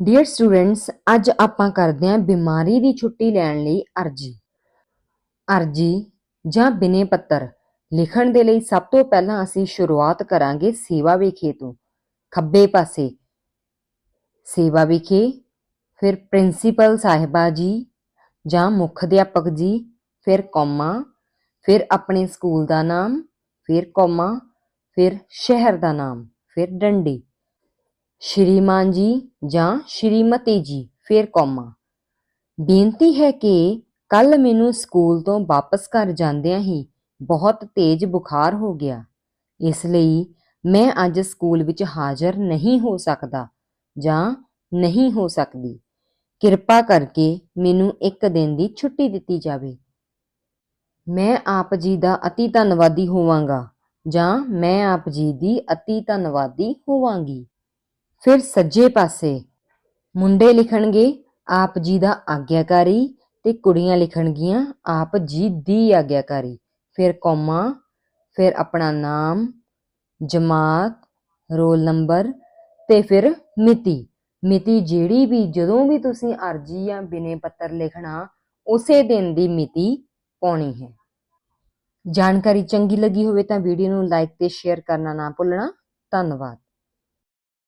Dear students ਅੱਜ ਆਪਾਂ ਕਰਦੇ ਹਾਂ ਬਿਮਾਰੀ ਦੀ ਛੁੱਟੀ ਲੈਣ ਲਈ ਅਰਜੀ। ਅਰਜੀ ਜਾਂ ਬਿਨੇ ਪੱਤਰ ਲਿਖਣ ਦੇ ਲਈ ਸਭ ਤੋਂ ਪਹਿਲਾਂ ਅਸੀਂ ਸ਼ੁਰੂਆਤ ਕਰਾਂਗੇ ਸੇਵਾ ਵਿਖੇ ਤੋਂ। ਖੱਬੇ ਪਾਸੇ ਸੇਵਾ ਵਿਖੇ ਫਿਰ ਪ੍ਰਿੰਸੀਪਲ ਸਾਹਿਬਾ ਜੀ ਜਾਂ ਮੁੱਖ ਅਧਿਆਪਕ ਜੀ, ਫਿਰ ਕੌਮਾ, ਫਿਰ ਆਪਣੇ ਸਕੂਲ ਦਾ ਨਾਮ, ਫਿਰ ਕੌਮਾ, ਫਿਰ ਸ਼ਹਿਰ ਦਾ ਨਾਮ, ਫਿਰ ਡੰਡੀ। ਸ਼੍ਰੀਮਾਨ ਜੀ ਜਾਂ ਸ਼੍ਰੀਮਤੀ ਜੀ, ਫਿਰ ਕੌਮਾ। ਬੇਨਤੀ ਹੈ ਕਿ ਕੱਲ ਮੈਨੂੰ ਸਕੂਲ ਤੋਂ ਵਾਪਸ ਘਰ ਜਾਂਦਿਆਂ ਹੀ ਬਹੁਤ ਤੇਜ਼ ਬੁਖਾਰ ਹੋ ਗਿਆ। ਇਸ ਲਈ ਮੈਂ ਅੱਜ ਸਕੂਲ ਵਿੱਚ ਹਾਜ਼ਰ ਨਹੀਂ ਹੋ ਸਕਦਾ ਜਾਂ ਨਹੀਂ ਹੋ ਸਕਦੀ। ਕਿਰਪਾ ਕਰਕੇ ਮੈਨੂੰ ਇੱਕ ਦਿਨ ਦੀ ਛੁੱਟੀ ਦਿੱਤੀ ਜਾਵੇ। ਮੈਂ ਆਪ ਜੀ ਦਾ ਅਤੀ ਧੰਨਵਾਦੀ ਹੋਵਾਂਗਾ ਜਾਂ ਮੈਂ ਆਪ ਜੀ ਦੀ ਅਤੀ ਧੰਨਵਾਦੀ ਹੋਵਾਂਗੀ। ਫਿਰ ਸੱਜੇ ਪਾਸੇ ਮੁੰਡੇ ਲਿਖਣਗੇ, ਆਪ ਜੀ ਦਾ ਆਗਿਆਕਾਰੀ ਤੇ ਕੁੜੀਆਂ ਲਿਖਣਗੀਆਂ, ਆਪ ਜੀ ਦੀ ਆਗਿਆਕਾਰੀ। ਫਿਰ ਕੌਮਾ, ਫਿਰ ਆਪਣਾ ਨਾਮ, ਜਮਾਤ, ਰੋਲ ਨੰਬਰ ਤੇ ਫਿਰ ਮਿਤੀ। ਮਿਤੀ ਜਿਹੜੀ ਵੀ ਜਦੋਂ ਵੀ ਤੁਸੀਂ ਅਰਜੀ ਜਾਂ ਬਿਨੇ ਪੱਤਰ ਲਿਖਣਾ, ਉਸੇ ਦਿਨ ਦੀ ਮਿਤੀ ਪਾਉਣੀ ਹੈ। ਜਾਣਕਾਰੀ ਚੰਗੀ ਲੱਗੀ ਹੋਵੇ ਤਾਂ ਵੀਡੀਓ ਨੂੰ ਲਾਈਕ ਤੇ ਸ਼ੇਅਰ ਕਰਨਾ ਨਾ ਭੁੱਲਣਾ। ਧੰਨਵਾਦ।